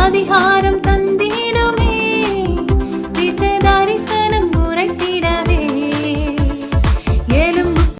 அதிகாரம் தந்த